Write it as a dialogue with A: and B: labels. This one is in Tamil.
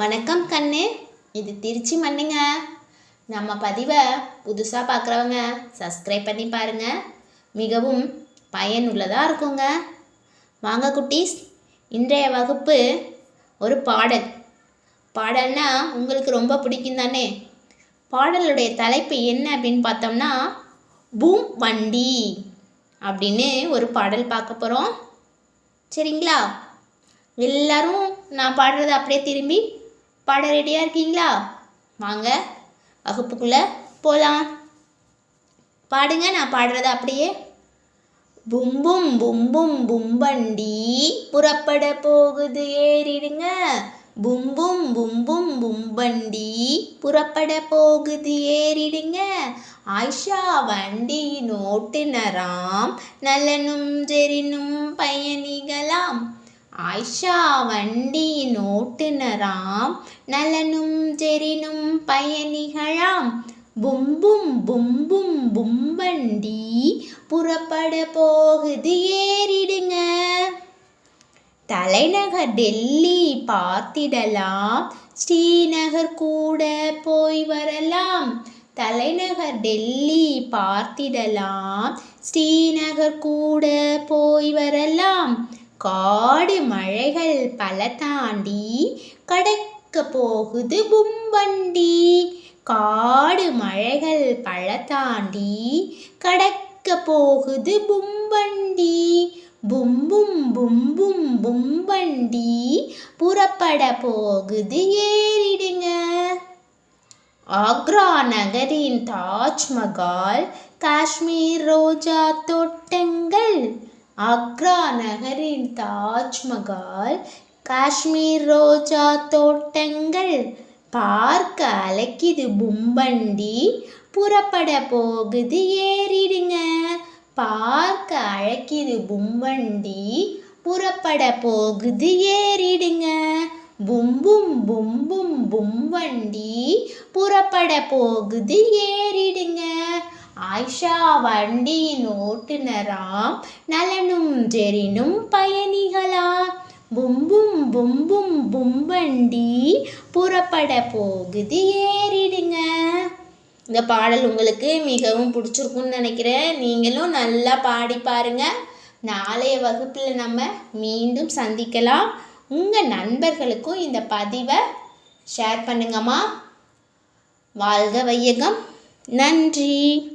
A: வணக்கம் கண்ணு. இது திருச்சி மண்ணுங்க. நம்ம பதிவை புதுசாக பார்க்குறவங்க சப்ஸ்கிரைப் பண்ணி பாருங்கள் மிகவும் பயனுள்ளதாக இருக்குங்க. வாங்க குட்டீஸ் இன்றைய வகுப்பு ஒரு பாடல். பாடல்னா உங்களுக்கு ரொம்ப பிடிக்கும் தானே? பாடலுடைய தலைப்பு என்ன அப்படின்னு பார்த்தோம்னா பூம் வண்டி அப்படின்னு ஒரு பாடல் பார்க்க போகிறோம் சரிங்களா? எல்லாரும் நான் பாடுறத அப்படியே திரும்பி பாட ரெடியாக இருக்கீங்களா? வாங்க வகுப்புக்குள்ளே போகலாம் பாடுங்க நான் பாடுறது அப்படியே. பும்பும் பும்பும் பும்பண்டி புறப்பட போகுது ஏறிடுங்க. பும்பும் பும்பும் பும்பண்டி புறப்பட போகுது ஏறிடுங்க. ஆயிஷா வண்டியின் நோட்டுனராம் நல்லனும் ஜெரினும் பயணிகளாம். ஆயிஷா வண்டி ஓட்டுநராம் நலனும் ஜெரினும் பயணிகளாம். பும்பும் பும்பும் பும்பண்டி புறப்பட போகுது ஏறிடுங்க. தலைநகர் டெல்லி பார்த்திடலாம். ஸ்ரீநகர் கூட போய் வரலாம். தலைநகர் டெல்லி பார்த்திடலாம். ஸ்ரீநகர் கூட போய் வரலாம். காடு மழைகள் பல தாண்டி கடக்க போகுது பும்பண்டி காடு மழைகள் பல தாண்டி கடக்க போகுது பும்பண்டி பும்பும் பும்பும் பும்பண்டி புறப்பட போகுது ஏறிடுங்க. ஆக்ரா நகரின் தாஜ்மஹால் காஷ்மீர் ரோஜா தோட்டங்கள் ஆக்ரா நகரின் தாஜ்மஹால் காஷ்மீர் ரோஜா தோட்டங்கள் பார்க்க அலைக்குது பும்பண்டி புறப்பட போகுது ஏறிடுங்க. பார்க்க அழைக்குது பும்பண்டி புறப்பட போகுது ஏறிடுங்க. பும்பும் பும்பும் பும்பண்டி. புறப்பட போகுது ஏ ஆயிஷா வண்டியின் ஓட்டுநராம் நலனும் ஜெரினும் பயணிகளா? பும்பும் பும்பும் பும் வண்டி புறப்பட போகுது ஏறிடுங்க. இந்த பாடல் உங்களுக்கு மிகவும் பிடிச்சிருக்கும்னு நினைக்கிறேன். நீங்களும் நல்லா பாடி பாருங்க. நாளைய வகுப்பில் நம்ம மீண்டும் சந்திக்கலாம். உங்கள் நண்பர்களுக்கும் இந்த பதிவை ஷேர் பண்ணுங்கம்மா. வாழ்க வையகம். நன்றி.